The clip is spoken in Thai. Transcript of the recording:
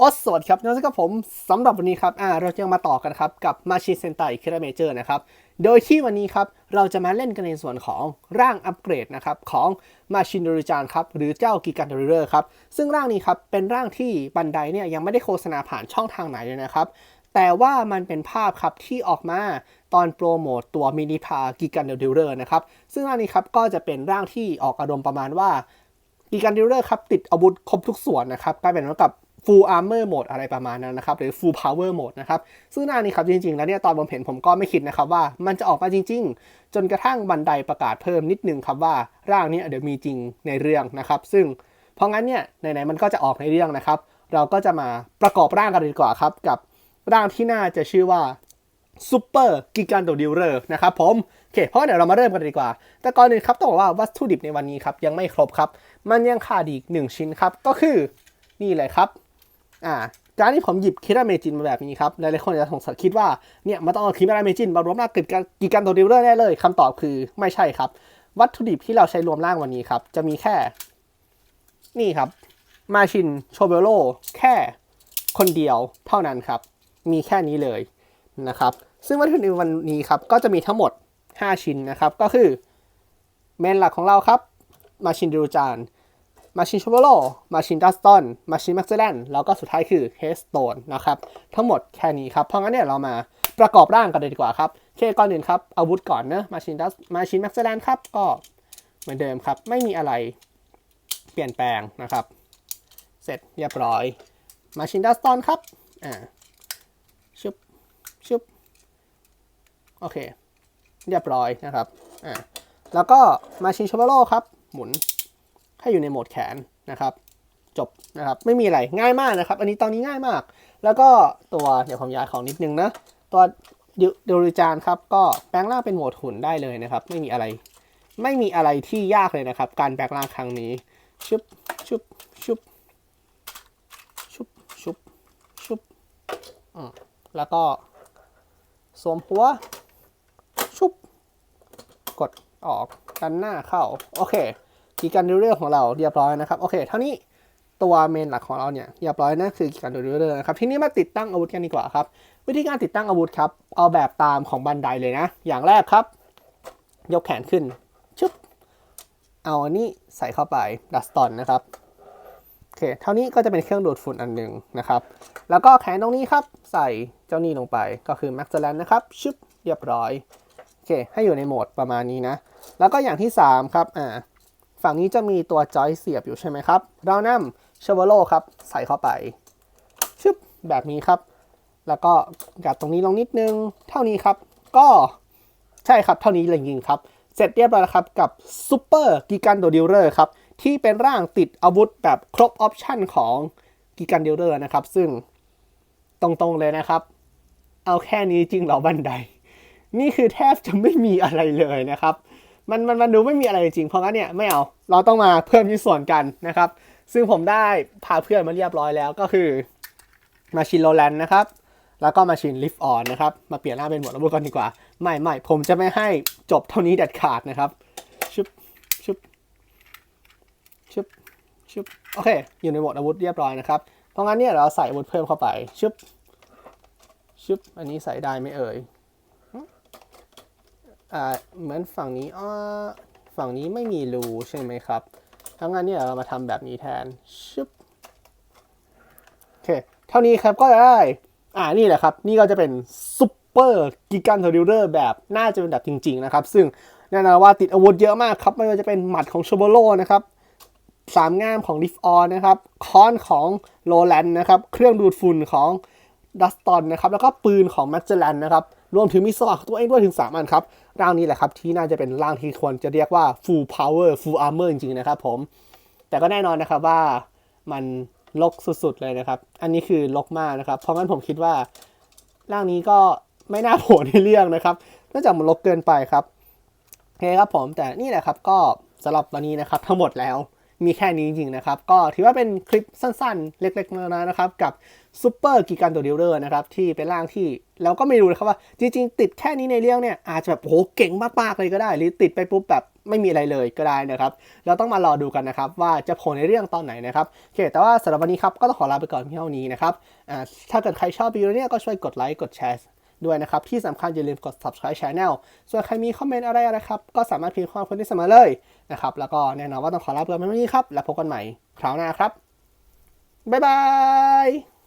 โอสวัสดีครับนั่นก็ผมสำหรับวันนี้ครับอ่าเราจะมาต่อกันครับกับ Machine Sentai k i r a Major นะครับโดยที่วันนี้ครับเราจะมาเล่นกันในส่วนของร่างอัปเกรดนะครับของ Machine d o r i j a n ครับหรือเจ้ากิกันด r เรอร์ครับซึ่งร่างนี้ครับเป็นร่างที่บันไดเนี่ยยังไม่ได้โฆษณาผ่านช่องทางไหนเลยนะครับแต่ว่ามันเป็นภาพครับที่ออกมาตอนโปรโมตตัวมินิพากิกันเดลเรอร์นะครับซึ่งร่างนี้ครับก็จะเป็นร่างที่ออกอารมณ์ประมาณว่ากีการดิเลอร์ครับติดอาวุธครบทุกส่วนนะครับกลายเป็นเหมือนกับ full armor mode อะไรประมาณนั้นนะครับ หรือ full power mode นะครับ ซึ่งหน้านี้ครับจริง ๆ แล้วเนี่ยตอนผมเห็นผมก็ไม่คิดนะครับว่ามันจะออกมาจริง ๆ จนกระทั่งบันไดประกาศเพิ่มนิดนึงครับว่าร่างเนี้เดี๋ยวมีจริงในเรื่องนะครับ ซึ่งเพราะงั้นเนี่ยไหนๆมันก็จะออกในเรื่องนะครับ เราก็จะมาประกอบร่างกันดีกว่าครับกับร่างที่น่าจะชื่อว่าซูเปอร์กิกันโดดิลเลอร์นะครับผมโอเคเพราะเดี๋ยวเรามาเริ่มกันดีกว่า แต่ก่อนอื่นครับต้องบอกว่าวัตถุดิบในวันนี้ครับยังไม่ครบครับ มันยังขาดอีกหนึ่งชิ้นครับ ก็คือนี่เลยครับ อ่าการที่ผมหยิบคิราเมจินมาแบบนี้ครับ หลายๆคนอาจจะสงสัยคิดว่า เนี่ยมันต้องเอาคิราเมจินมารวมร่างกิกันกิกันโดดิลเลอร์แน่เลยคำตอบคือไม่ใช่ครับ วัตถุดิบที่เราใช้รวมร่างวันนี้ครับ จะมีแค่ นี่ครับ มาชินโชเบโลแค่คนเดียวเท่านั้นครับ มีแค่นี้เลยนะครับ ซึ่งวัตถุดิบวันนี้ครับ ก็จะมีทั้งหมด 5 ชิ้นนะครับ ก็คือเมนหลักของเราครับ มาชินดิวจาน มาชินชูเบโลมาชินดัสตันมาชินแม็กซ์แลนแล้วก็สุดท้ายคือเฮสโตนนะครับ ทั้งหมดแค่นี้ครับ เพราะงั้นเนี่ยเรามาประกอบร่างกันเลยดีกว่าครับเคก่อนอื่นครับ อาวุธก่อนเนอะมาชินดัสมาชินแม็กซ์แลนครับ ก็เหมือนเดิมครับ ไม่มีอะไรเปลี่ยนแปลงนะครับ เสร็จเรียบร้อย มาชินดัสตันครับ อ่าชุบชุบโอเค เรียบร้อยนะครับ อ่า แล้วก็มาชินชาบโลครับ หมุน ให้อยู่ในโหมดแขนนะครับ จบนะครับ ไม่มีอะไรง่ายมากนะครับ อันนี้ตอนนี้ง่ายมาก แล้วก็ตัวเดี๋ยวผมย้ายของนิดนึงนะ ตัวเดริจานครับก็แปลงร่างเป็นโหมดหุ่นได้เลยนะครับ ไม่มีอะไร ไม่มีอะไรที่ยากเลยนะครับ การแปลงร่างครั้งนี้ชุบชุบชุบชุบชุบชุบอืมแล้วก็สวมหัวชุบ กดออกกันหน้าเข้า โอเค กีการดูเรื่องของเราเรียบร้อยนะครับโอเคเท่านี้ตัวเมนหลักของเราเนี่ยเรียบร้อยนั่นคือกีการดูเรื่องนะครับทีนี้มาติดตั้งอาวุธกันดีกว่าครับ วิธีการติดตั้งอาวุธครับ เอาแบบตามของบันไดเลยนะ อย่างแรกครับ ยกแขนขึ้นชุบเอาอันนี้ใส่เข้าไปดัสตอนนะครับโอเคเท่านี้ก็จะเป็นเครื่องดูดฝุ่นอันหนึ่งนะครับ แล้วก็แขนตรงนี้ครับ ใส่เจ้านี่ลงไปก็คือ Max l a n นะครับชึบเรียบร้อยโอเคให้อยู่ในโหมดประมาณนี้นะ แล้วก็อย่างที่3ครับอ่า ฝั่งนี้จะมีตัวจอยเสียบอยู่ใช่ไหมครับ เรานำเชเวโลครับ ใส่เข้าไป ชึบ แบบนี้ครับ แล้วก็กัดตรงนี้ลงนิดนึง เท่านี้ครับ ก็ใช่ครับ เท่านี้เลยจริงครับ เสร็จเรียบร้อยแล้วครับ กับซูเปอร์กิกันโดดิลเลอร์ครับ ที่เป็นร่างติดอาวุธแบบครบออปชั่นของกิกันดิลเลอร์นะครับ ซึ่งตรงๆเลยนะครับ เอาแค่นี้จริงเหรอบันได นี่คือแทบจะไม่มีอะไรเลยนะครับ มันมันมันดูไม่มีอะไรจริงเพราะงั้นเนี่ยไม่เอาเราต้องมาเพิ่มชิ้นส่วนกันนะครับ ซึ่งผมได้พาเพื่อนมาเรียบร้อยแล้วก็คือมาชินโรแลนนะครับ แล้วก็มาชินลิฟออนนะครับ มาเปลี่ยนหน้าเป็นหมวดอาวุธกันดีกว่า ไม่ไม่ผมจะไม่ให้จบเท่านี้เด็ดขาดนะครับชุบชุบชุบชุบโอเค อยู่ในหมวดอาวุธเรียบร้อยนะครับ เพราะงั้นเนี่ยเราใส่อาวุธเพิ่มเข้าไปชึบชึบอันนี้ใส่ได้ไหมเอ่ย อ่าเหมือนฝั่งนี้อ่าฝั่งนี้ไม่มีรูใช่ไหมครับถ้างั้นเนี่ยเรามาทำแบบนี้แทนชึบโอเคเท่านี้ครับก็ได้ อ่านี่แหละครับ นี่ก็จะเป็นซุปเปอร์กิกันโทดิลเลอร์แบบน่าจะเป็นแบบจริง ๆ นะครับ ซึ่งแน่นอนว่าติดอาวุธเยอะมากครับ ไม่ว่าจะเป็นหมัดของโชโบโลนะครับสามง่ามของลิฟออนนะครับ ค้อนของโรแลนด์นะครับ เครื่องดูดฝุ่นของ ดัสตอนนะครับแล้วก็ปืนของแม็กซ์แลนด์นะครับรวมถึงมีสว่างตัวเองด้วยถึง 3 อันครับ ร่างนี้แหละครับ ที่น่าจะเป็นร่างที่ควรจะเรียกว่า full power full armor จริงๆนะครับผม แต่ก็แน่นอนนะครับว่ามันลกสุดๆเลยนะครับ อันนี้คือลกมากนะครับ เพราะงั้นผมคิดว่า ร่างนี้ก็ไม่น่าโผล่ในเรื่องนะครับเนื่องจากมันลกเกินไปครับโอเคครับผมแต่นี่แหละครับก็สำหรับวันนี้นะครับทั้งหมดแล้ว มีแค่นี้จริงๆนะครับ ก็ถือว่าเป็นคลิปสั้นๆ เล็กๆน้อยๆนะครับ กับซูเปอร์กิการโดดิวเดอร์นะครับ ที่เป็นร่างที่เราก็ไม่รู้นะครับว่า จริงๆ ติดแค่นี้ในเรื่องเนี่ย อาจจะแบบโหเก่งมากๆเลยก็ได้ หรือติดไปปุ๊บแบบไม่มีอะไรเลยก็ได้นะครับ เราต้องมารอดูกันนะครับ ว่าจะโผล่ในเรื่องตอนไหนนะครับโอเคแต่ว่าสำหรับวันนี้ครับก็ต้องขอลาไปก่อนเพียงเท่านี้นะครับถ้าเกิดใครชอบวิดีโอนี้ก็ช่วยกดไลค์กดแชร์ ด้วยนะครับ ที่สำคัญอย่าลืมกด subscribe channel ส่วนใครมีคอมเมนต์อะไรอะไรครับ ก็สามารถพิมพ์ความคิดได้เสมอเลยนะครับ แล้วก็แน่นอนว่าต้องขอลาไปก่อนเพียงเท่านี้ครับ แล้วพบกันใหม่คราวหน้าครับ บ๊ายบาย